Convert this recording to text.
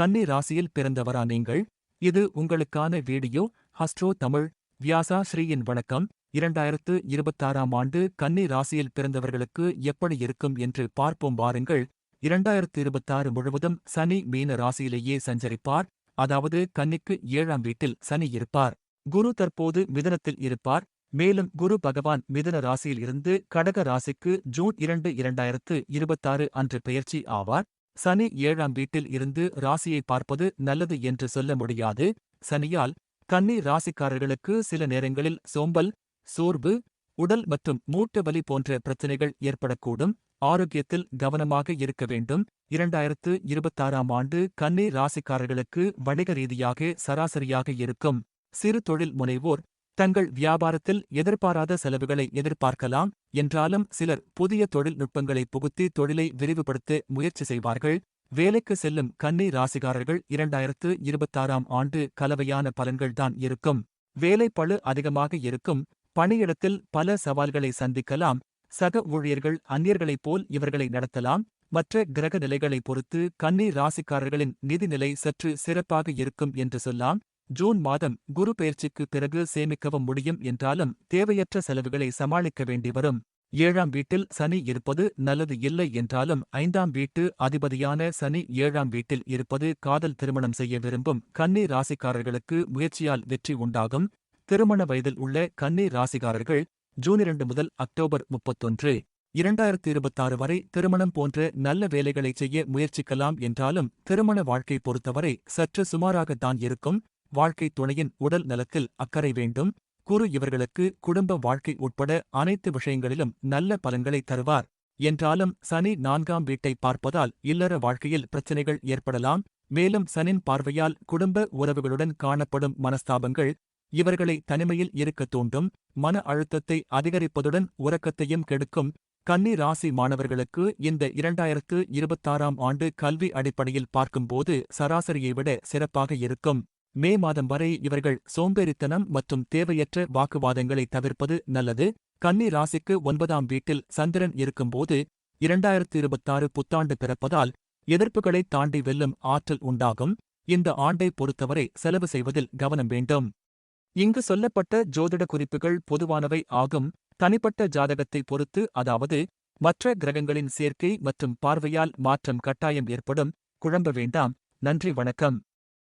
கன்னி ராசியில் பிறந்தவரா நீங்கள்? இது உங்களுக்கான வீடியோ. ஹஸ்ட்ரோ தமிழ். வியாசா ஸ்ரீயின் வணக்கம். இரண்டாயிரத்து இருபத்தாறாம் ஆண்டு கன்னி ராசியில் பிறந்தவர்களுக்கு எப்படி இருக்கும் என்று பார்ப்போம் வாருங்கள். இரண்டாயிரத்து இருபத்தாறு முழுவதும் சனி மீன ராசியிலேயே சஞ்சரிப்பார். அதாவது கன்னிக்கு ஏழாம் வீட்டில் சனி இருப்பார். குரு தற்போது மிதனத்தில் இருப்பார். மேலும் குரு பகவான் மிதன ராசியில் இருந்து கடக ராசிக்கு ஜூன் இரண்டு இரண்டாயிரத்து இருபத்தாறு அன்று பெயர்ச்சி ஆவார். சனி ஏழாம் வீட்டில் இருந்து ராசியை பார்ப்பது நல்லது என்று சொல்ல முடியாது. சனியால் கன்னி ராசிக்காரர்களுக்கு சில நேரங்களில் சோம்பல் சோர்வு உடல் மற்றும் மூட்டு வலி போன்ற பிரச்சனைகள் ஏற்படக்கூடும். ஆரோக்கியத்தில் கவனமாக இருக்க வேண்டும். இரண்டாயிரத்து இருபத்தாறாம் ஆண்டு கன்னி ராசிக்காரர்களுக்கு வணிக ரீதியாக சராசரியாக இருக்கும். சிறு தொழில் முனைவோர் தங்கள் வியாபாரத்தில் எதிர்பாராத செலவுகளை எதிர்பார்க்கலாம் என்றாலும் சிலர் புதிய தொழில்நுட்பங்களை புகுத்தி தொழிலை விரிவுபடுத்த முயற்சி செய்வார்கள். வேலைக்கு செல்லும் கன்னி ராசிகாரர்கள் இரண்டாயிரத்து இருபத்தாறாம் ஆண்டு கலவையான பலன்கள்தான் இருக்கும். வேலை பளு அதிகமாக இருக்கும். பணியிடத்தில் பல சவால்களை சந்திக்கலாம். சக ஊழியர்கள் அந்நியர்களைப் போல் இவர்களை நடத்தலாம். மற்ற கிரக நிலைகளை பொறுத்து கன்னி ராசிக்காரர்களின் நிதிநிலை சற்று சிறப்பாக இருக்கும் என்று சொல்லாம் ஜூன் மாதம் குரு பயிற்சிக்கு பிறகு சேமிக்கவும் முடியும் என்றாலும் தேவையற்ற செலவுகளை சமாளிக்க வேண்டி வரும். ஏழாம் வீட்டில் சனி இருப்பது நல்லது இல்லை என்றாலும் ஐந்தாம் வீட்டு அதிபதியான சனி ஏழாம் வீட்டில் இருப்பது காதல் திருமணம் செய்ய விரும்பும் கன்னி ராசிக்காரர்களுக்கு முயற்சியால் வெற்றி உண்டாகும். திருமண வயதில் உள்ள கன்னி ராசிக்காரர்கள் ஜூன் இரண்டு முதல் அக்டோபர் முப்பத்தொன்று இரண்டாயிரத்தி இருபத்தாறு வரை திருமணம் போன்ற நல்ல வேலைகளை செய்ய முயற்சிக்கலாம் என்றாலும் திருமண வாழ்க்கை பொறுத்தவரை சற்று சுமாராகத்தான் இருக்கும். வாழ்க்கை துணையின் உடல் நலத்தில் அக்கறை வேண்டும். குரு இவர்களுக்கு குடும்ப வாழ்க்கை உட்பட அனைத்து விஷயங்களிலும் நல்ல பலன்களை தருவார். என்றாலும் சனி நான்காம் வீட்டை பார்ப்பதால் இல்லற வாழ்க்கையில் பிரச்சினைகள் ஏற்படலாம். மேலும் சனின் பார்வையால் குடும்ப உறவுகளுடன் காணப்படும் மனஸ்தாபங்கள் இவர்களை தனிமையில் இருக்க தூண்டும். மன அழுத்தத்தை அதிகரிப்பதுடன் உறக்கத்தையும் கெடுக்கும். கன்னி ராசி மாணவர்களுக்கு இந்த இரண்டாயிரத்து இருபத்தாறாம் ஆண்டு கல்வி அடிப்படையில் பார்க்கும்போது சராசரியை விட சிறப்பாக இருக்கும். மே மாதம் வரை இவர்கள் சோம்பேறித்தனம் மற்றும் தேவையற்ற வாக்குவாதங்களை தவிர்ப்பது நல்லது. கன்னி ராசிக்கு ஒன்பதாம் வீட்டில் சந்திரன் இருக்கும்போது இரண்டாயிரத்து இருபத்தாறு புத்தாண்டு பிறப்பதால் எதிர்ப்புகளை தாண்டி வெல்லும் ஆற்றல் உண்டாகும். இந்த ஆண்டை பொறுத்தவரை செலவு செய்வதில் கவனம் வேண்டும். இங்கு சொல்லப்பட்ட ஜோதிட குறிப்புகள் பொதுவானவை ஆகும். தனிப்பட்ட ஜாதகத்தை பொறுத்து அதாவது மற்ற கிரகங்களின் சேர்க்கை மற்றும் பார்வையால் மாற்றம் கட்டாயம் ஏற்படும். குழம்ப வேண்டாம். நன்றி வணக்கம்.